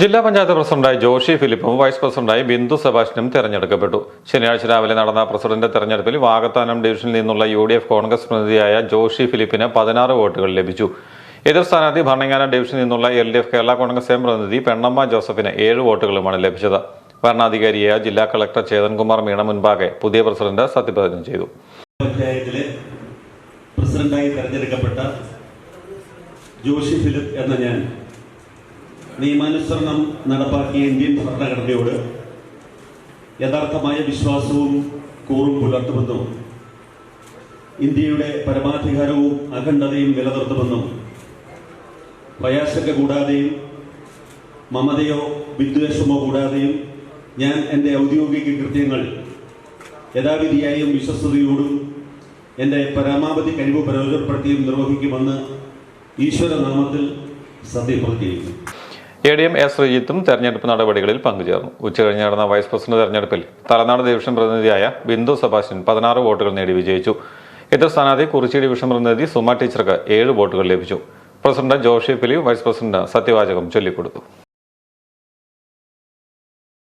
ജില്ലാ പഞ്ചായത്ത് പ്രസിഡന്റായി ജോഷി ഫിലിപ്പും വൈസ് പ്രസിഡന്റായി ബിന്ദു സെബാസ്റ്റ്യനും തെരഞ്ഞെടുക്കപ്പെട്ടു. ശനിയാഴ്ച രാവിലെ നടന്ന പ്രസിഡന്റ് തെരഞ്ഞെടുപ്പിൽ വാഗത്താനം ഡിവിഷനിൽ നിന്നുള്ള യു ഡി എഫ് കോൺഗ്രസ് പ്രതിനിധിയായ ജോഷി ഫിലിപ്പിന് പതിനാറ് വോട്ടുകൾ ലഭിച്ചു. എതിർ സ്ഥാനാർത്ഥി ഭരണങ്ങാനം ഡിവിഷനിൽ നിന്നുള്ള L D F Kerala Congress M പ്രതിനിധി പെണ്ണമ്മ ജോസഫിന് ഏഴ് വോട്ടുകളുമാണ് ലഭിച്ചത്. ഭരണാധികാരിയായ ജില്ലാ കളക്ടർ ചേതൻകുമാർ മീണ മുൻപാകെ പുതിയ പ്രസിഡന്റ് സത്യപ്രതിജ്ഞ ചെയ്തു. പഞ്ചായത്തിലെ പ്രസിഡന്റായി തെരഞ്ഞെടുക്കപ്പെട്ട ജോഷി ഫിലിപ്പ് എന്ന ഞാൻ നിയമാനുസരണം നടപ്പാക്കിയ ഇന്ത്യൻ ഭരണഘടനയോട് യഥാർത്ഥമായ വിശ്വാസവും കൂറും പുലർത്തുമെന്നും ഇന്ത്യയുടെ പരമാധികാരവും അഖണ്ഡതയും നിലനിർത്തുമെന്നും പ്രയാസക്ക കൂടാതെയും മമതയോ വിദ്വേഷമോ കൂടാതെയും ഞാൻ എന്റെ ഔദ്യോഗിക കൃത്യങ്ങൾ യഥാവിധിയായും വിശ്വസ്തയോടും എന്റെ പരമാവധി കഴിവ് പ്രയോജനപ്പെടുത്തിയും നിർവഹിക്കുമെന്ന് ഈശ്വരനാമത്തിൽ സത്യപ്രതിജ്ഞ എ ഡി എം എസ് ശ്രീജിത്തും തെരഞ്ഞെടുപ്പ് നടപടികളിൽ പങ്കുചേർന്നു. ഉച്ചകഴിഞ്ഞ് നടന്ന വൈസ് പ്രസിഡന്റ് തെരഞ്ഞെടുപ്പിൽ തലനാട് ഡിവിഷൻ പ്രതിനിധിയായ ബിന്ദു സെബാസ്റ്റ്യൻ പതിനാറ് വോട്ടുകൾ നേടി വിജയിച്ചു. എതിർ സ്ഥാനാർത്ഥി കുറിച്ചി ഡിവിഷൻ പ്രതിനിധി സുമ ടീച്ചർക്ക് ഏഴ് വോട്ടുകൾ ലഭിച്ചു. President Joshy Philip vice president സത്യവാചകം ചൊല്ലിക്കൊടുത്തു.